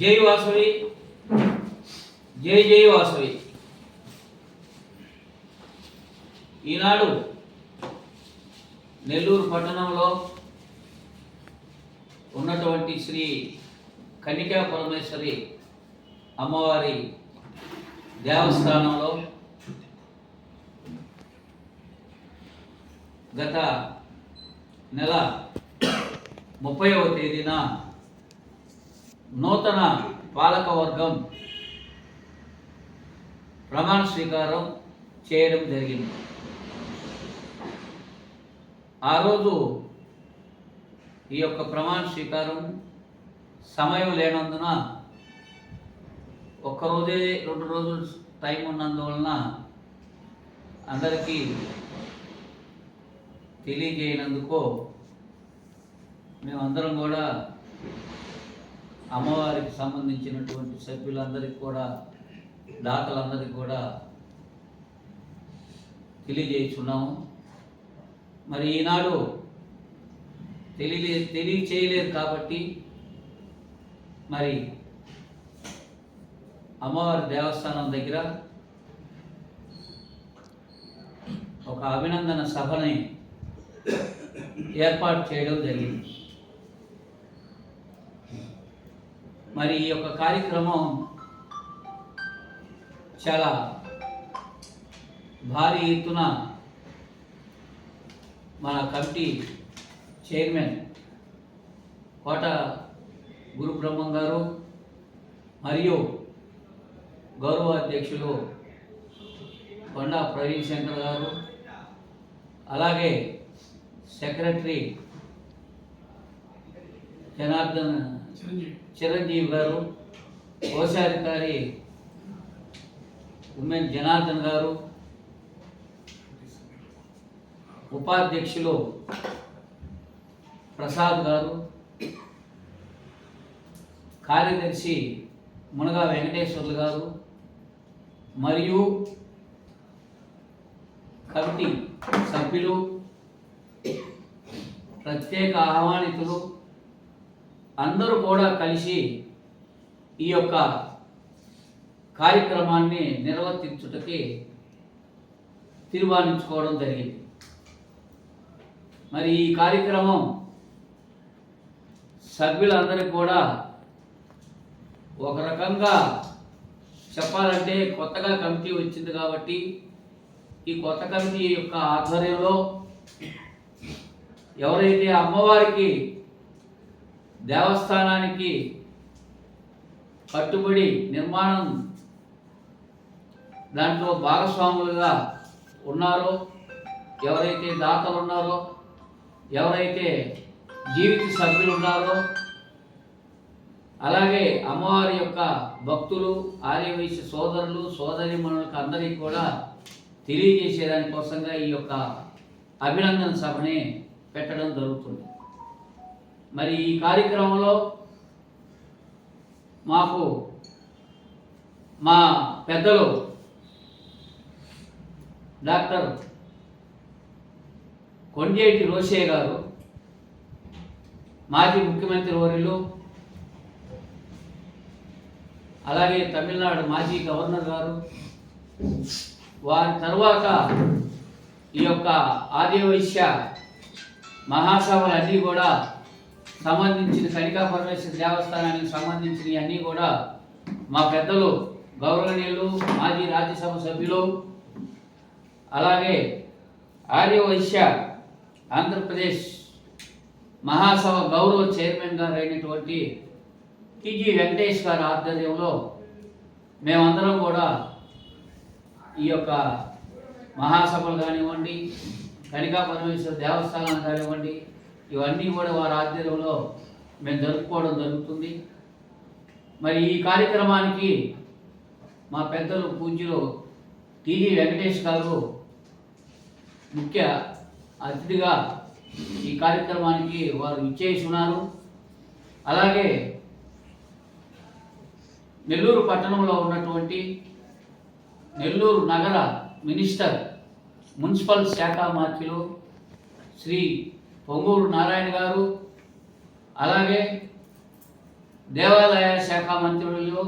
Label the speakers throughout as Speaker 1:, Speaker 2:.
Speaker 1: జై వాసవి. జై జై వాసవి. ఈనాడు నెల్లూరు పట్టణంలో ఉన్నటువంటి శ్రీ కన్నికా పరమేశ్వరి అమ్మవారి దేవస్థానంలో గత నెల ముప్పైవ తేదీన నూతన పాలకవర్గం ప్రమాణ స్వీకారం చేయడం జరిగింది. ఆ రోజు ఈ యొక్క ప్రమాణ స్వీకారం సమయం లేనందున ఒక్కరోజే రెండు రోజులు టైం ఉన్నందువలన అందరికీ తెలియజేయనందుకు మేమందరం కూడా అమ్మవారికి సంబంధించినటువంటి సభ్యులందరికీ కూడా దాతలందరికీ కూడా తెలియజేస్తున్నాము మరి ఈనాడు తెలియలే తెలియచేయలేదు కాబట్టి మరి అమ్మవారి దేవస్థానం దగ్గర ఒక అభినందన సభని ఏర్పాటు చేయడం జరిగింది. మరి ఈ యొక్క కార్యక్రమం చాలా భారీ ఎత్తున మన కమిటీ చైర్మన్ కోట గురు బ్రహ్మం గారు మరియు గౌరవ అధ్యక్షులు కొండా ప్రవీణ్ శంకర్ గారు అలాగే సెక్రటరీ జనార్దన్ చిరంజీవి. గారు కోశాధికారి ఉమెన్ జనార్దన్ గారు ఉపాధ్యక్షులు ప్రసాద్ గారు కార్యదర్శి మునగా వెంకటేశ్వర్లు గారు మరియు కమిటీ సభ్యులు ప్రత్యేక ఆహ్వానితులు అందరూ కూడా కలిసి ఈ యొక్క కార్యక్రమాన్ని నిర్వర్తించుటకి తీర్మానించుకోవడం జరిగింది. మరి ఈ కార్యక్రమం సభ్యులందరికీ కూడా ఒక రకంగా చెప్పాలంటే కొత్తగా కమిటీ వచ్చింది కాబట్టి ఈ కొత్త కమిటీ యొక్క ఆధ్వర్యంలో ఎవరైతే అమ్మవారికి దేవస్థానానికి కట్టుబడి నిర్మాణం దాంట్లో భాగస్వాములుగా ఉన్నారో ఎవరైతే దాతలు ఉన్నారో ఎవరైతే జీవిత సభ్యులు ఉన్నారో అలాగే అమ్మవారి యొక్క భక్తులు ఆర్యవైశ్య సోదరులు సోదరిమణులకు అందరికీ కూడా తెలియజేసేదానికోసంగా ఈ యొక్క అభినందన సభని పెట్టడం జరుగుతుంది. మరి ఈ కార్యక్రమంలో మాకు మా పెద్దలు డాక్టర్ కొండేటి రోషే గారు మాజీ ముఖ్యమంత్రి వర్యులు అలాగే తమిళనాడు మాజీ గవర్నర్ గారు వారి తర్వాత ఈ యొక్క ఆదివైశ్య మహాసభలన్నీ కూడా సంబంధించిన కనికా పరమేశ్వర దేవస్థానానికి సంబంధించినవి అన్నీ కూడా మా పెద్దలు గౌరవనీయులు మాజీ రాజ్యసభ సభ్యులు అలాగే ఆర్యవైశ్య ఆంధ్రప్రదేశ్ మహాసభ గౌరవ చైర్మన్ గారు అయినటువంటి టిజి వెంకటేష్ గారి ఆధ్వర్యంలో మేమందరం కూడా ఈ యొక్క మహాసభలు కానివ్వండి కనికా పరమేశ్వర దేవస్థానాలు కానివ్వండి ఇవన్నీ కూడా వారి ఆధ్వర్యంలో మేము జరుపుకోవడం జరుగుతుంది. మరి ఈ కార్యక్రమానికి మా పెద్దలు పూజ్యులు టీజీ వెంకటేష్ గారు ముఖ్య అతిథిగా ఈ కార్యక్రమానికి వారు ఇచ్చేసి ఉన్నారు. అలాగే నెల్లూరు పట్టణంలో ఉన్నటువంటి నెల్లూరు నగర మినిస్టర్ మున్సిపల్ శాఖ మంత్రులు శ్రీ పొంగూరు నారాయణ గారు అలాగే దేవాలయ శాఖ మంత్రులు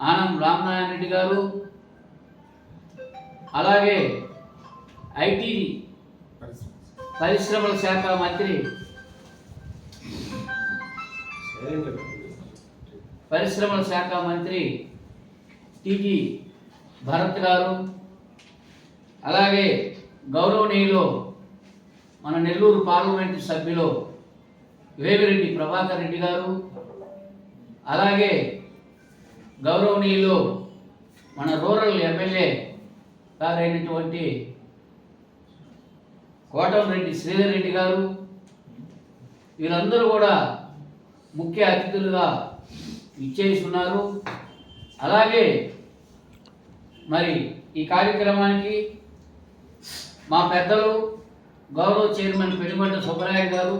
Speaker 1: ఆనం రామనారాయణ రెడ్డి గారు అలాగే ఐటీ పరిశ్రమల శాఖ మంత్రి పరిశ్రమల శాఖ మంత్రి టిజి భరత్ గారు అలాగే గౌరవనీయులు మన నెల్లూరు పార్లమెంటు సభ్యులు వేవిరెడ్డి ప్రభాకర్ రెడ్డి గారు అలాగే గౌరవనీయులు మన రూరల్ ఎమ్మెల్యే గారైనటువంటి కోటంరెడ్డి శ్రీధర్ రెడ్డి గారు వీరందరూ కూడా ముఖ్య అతిథులుగా ఇచ్చేసి ఉన్నారు అలాగే మరి ఈ కార్యక్రమానికి మా పెద్దలు గౌరవ చైర్మన్ పెనుగొండ సుబ్బరాయ గారు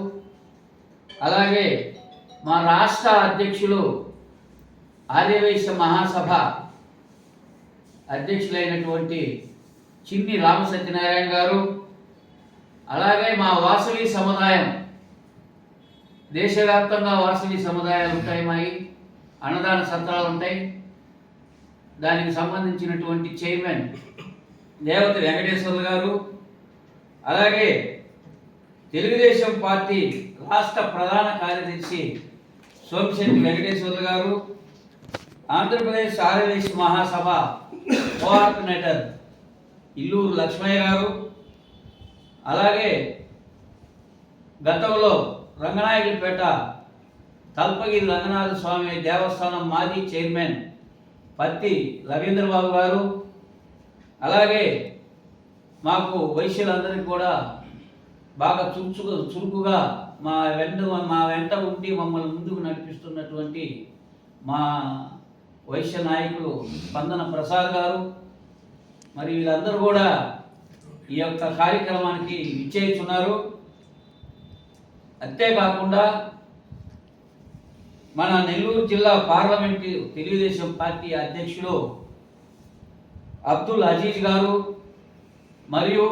Speaker 1: అలాగే మా రాష్ట్ర అధ్యక్షులు ఆర్యవైశ్య మహాసభ అధ్యక్షులైనటువంటి చిన్ని రామ సత్యనారాయణ గారు అలాగే మా వాసవి సముదాయం దేశవ్యాప్తంగా వాసవి సముదాయాలు ఉంటాయి మాయి అన్నదాన సత్రాలు ఉంటాయి. దానికి సంబంధించినటువంటి చైర్మన్ దేవత వెంకటేశ్వర్లు గారు అలాగే తెలుగుదేశం పార్టీ రాష్ట్ర ప్రధాన కార్యదర్శి సోమిశెట్టి వెంకటేశ్వర్లు గారు ఆంధ్రప్రదేశ్ ఆర్యవేశ్ మహాసభ కోఆర్డినేటర్ ఇల్లూరు లక్ష్మయ్య గారు అలాగే గతంలో రంగనాయకులపేట తల్పగిరి రంగనాథ స్వామి దేవస్థానం మాజీ చైర్మన్ పత్తి రవీంద్రబాబు గారు అలాగే మాకు వైశ్యులందరికీ కూడా బాగా చురుచుగా చురుకుగా మా వెంట మా వెంట ఉండి మమ్మల్ని ముందుకు నడిపిస్తున్నటువంటి మా వైశ్య నాయకులు స్పందన ప్రసాద్ గారు మరి వీళ్ళందరూ కూడా ఈ యొక్క కార్యక్రమానికి విచ్చేస్తున్నారు. అంతేకాకుండా మన నెల్లూరు జిల్లా పార్లమెంటు తెలుగుదేశం పార్టీ అధ్యక్షులు అబ్దుల్ అజీజ్ గారు మరియు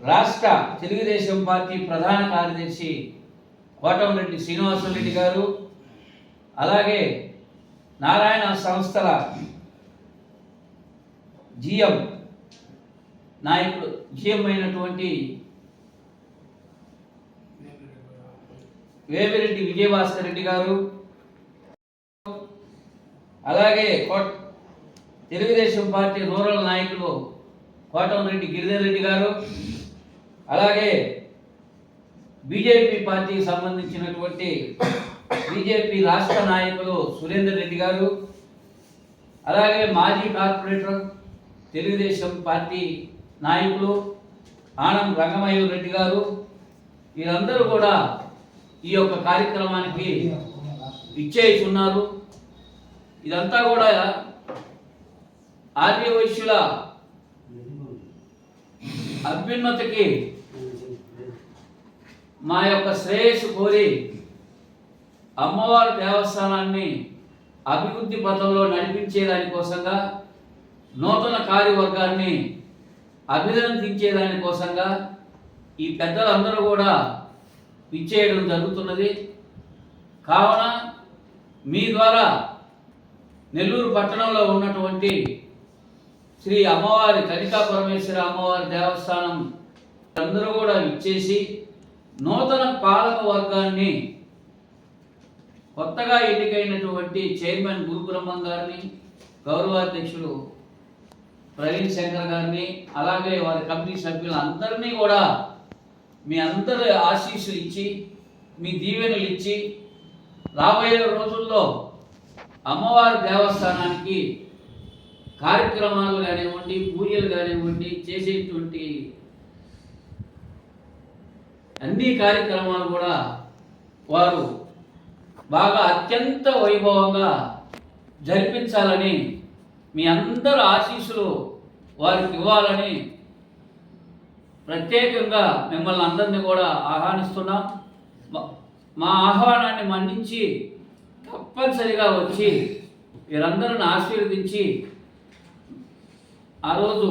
Speaker 1: రాష్ట్ర తెలుగుదేశం పార్టీ ప్రధాన కార్యదర్శి కోటంరెడ్డి శ్రీనివాసరెడ్డి గారు అలాగే నారాయణ సంస్థల జిఎం నాయకుడు జిఎం అయినటువంటి వేమిరెడ్డి విజయభాస్కర్ రెడ్డి గారు అలాగే కోట్ తెలుగుదేశం పార్టీ రూరల్ నాయకులు కోటంరెడ్డి గిరిధర్ రెడ్డి గారు. అలాగే బీజేపీ పార్టీకి సంబంధించినటువంటి బీజేపీ రాష్ట్ర నాయకులు సురేందర్ రెడ్డి గారు. అలాగే మాజీ కార్పొరేటర్ తెలుగుదేశం పార్టీ నాయకులు ఆనం రంగమయూర్ రెడ్డి గారు. వీరందరూ కూడా ఈ యొక్క కార్యక్రమానికి ఇచ్చేసి ఉన్నారు ఇదంతా కూడా ఆర్యవైశ్యుల అభ్యున్నతికి మా యొక్క శ్రేయస్సు కోరి అమ్మవారి దేవస్థానాన్ని అభివృద్ధి పథంలో నడిపించే దానికోసంగా నూతన కార్యవర్గాన్ని అభినందించే దానికోసంగా ఈ పెద్దలందరూ కూడా ఇచ్చేయడం జరుగుతున్నది. కావున మీ ద్వారా నెల్లూరు పట్టణంలో ఉన్నటువంటి శ్రీ అమ్మవారి కనికా పరమేశ్వర అమ్మవారి దేవస్థానం అందరూ కూడా ఇచ్చేసి నూతన పాలక వర్గాన్ని కొత్తగా ఎన్నికైనటువంటి చైర్మన్ గురుబ్రహ్మం గారిని గౌరవాధ్యక్షుడు ప్రవీణ్ శంకర్ గారిని అలాగే వారి కమిటీ సభ్యులు అందరినీ కూడా మీ అందరి ఆశీస్సులు ఇచ్చి మీ దీవెనలు ఇచ్చి రాబోయే రోజుల్లో అమ్మవారి దేవస్థానానికి కార్యక్రమాలు కానివ్వండి పూజలు కానివ్వండి చేసేటువంటి అన్ని కార్యక్రమాలు కూడా వారు బాగా అత్యంత వైభవంగా జరిపించాలని మీ అందరు ఆశీస్సులు వారికి ఇవ్వాలని ప్రత్యేకంగా మిమ్మల్ని అందరినీ కూడా ఆహ్వానిస్తున్నాం. మా- ఆహ్వానాన్ని మన్నించి తప్పనిసరిగా వచ్చి వీరందరిని ఆశీర్వదించి ఆ రోజు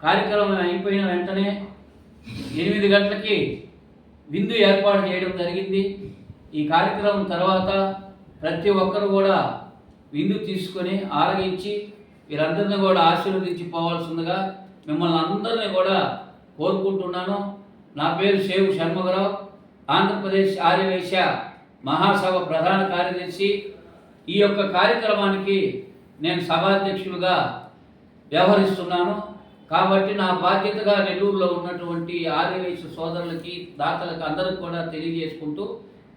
Speaker 1: కార్యక్రమం అయిపోయిన వెంటనే ఎనిమిది గంటలకి విందు ఏర్పాటు చేయడం జరిగింది. ఈ కార్యక్రమం తర్వాత ప్రతి ఒక్కరు కూడా విందు తీసుకొని ఆరగించి వీరందరినీ కూడా ఆశీర్వదించి పోవాల్సిందిగా మిమ్మల్ని అందరినీ కూడా కోరుకుంటున్నాను. నా పేరు షేవు షణ్ముగరావు ఆంధ్రప్రదేశ్ ఆర్యవైశ్య మహాసభ ప్రధాన కార్యదర్శి. ఈ యొక్క కార్యక్రమానికి నేను సభాధ్యక్షులుగా వ్యవహరిస్తున్నాను. కాబట్టి నా బాధ్యతగా నెల్లూరులో ఉన్నటువంటి ఆర్యవైశ్య సోదరులకి దాతలకు అందరికి కూడా తెలియజేసుకుంటూ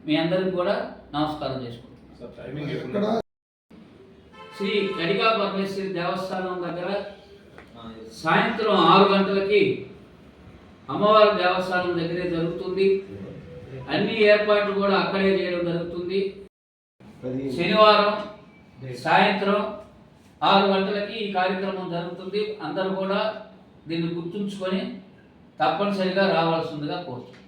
Speaker 1: మీ అందరికి కూడా నమస్కారం చేసుకుంటున్నాను. శ్రీ కడిగా పరమేశ్వరి దేవస్థానం దగ్గర సాయంత్రం ఆరు గంటలకి అమ్మవారి దేవస్థానం దగ్గరే జరుగుతుంది. అన్ని ఏర్పాట్లు కూడా అక్కడే చేయడం జరుగుతుంది. శనివారం సాయంత్రం ఆరు గంటలకి ఈ కార్యక్రమం జరుగుతుంది. అందరూ కూడా దీన్ని గుర్తుంచుకొని తప్పనిసరిగా రావాల్సిందిగా కోరుతున్నాను